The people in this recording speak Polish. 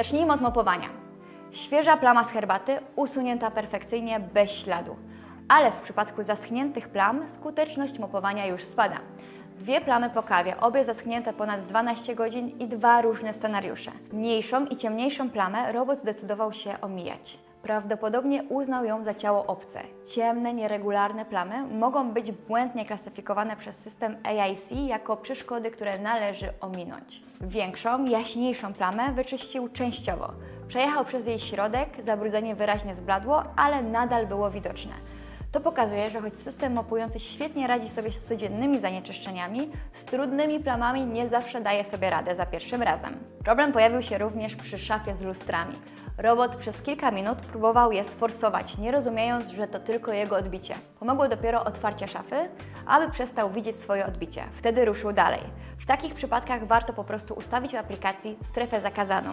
Zacznijmy od mopowania. Świeża plama z herbaty usunięta perfekcyjnie, bez śladu. Ale w przypadku zaschniętych plam skuteczność mopowania już spada. Dwie plamy po kawie, obie zaschnięte ponad 12 godzin i dwa różne scenariusze. Mniejszą i ciemniejszą plamę robot zdecydował się omijać. Prawdopodobnie uznał ją za ciało obce. Ciemne, nieregularne plamy mogą być błędnie klasyfikowane przez system AIC jako przeszkody, które należy ominąć. Większą, jaśniejszą plamę wyczyścił częściowo. Przejechał przez jej środek, zabrudzenie wyraźnie zbladło, ale nadal było widoczne. To pokazuje, że choć system mopujący świetnie radzi sobie z codziennymi zanieczyszczeniami, z trudnymi plamami nie zawsze daje sobie radę za pierwszym razem. Problem pojawił się również przy szafie z lustrami. Robot przez kilka minut próbował je sforsować, nie rozumiejąc, że to tylko jego odbicie. Pomogło dopiero otwarcie szafy, aby przestał widzieć swoje odbicie. Wtedy ruszył dalej. W takich przypadkach warto po prostu ustawić w aplikacji strefę zakazaną.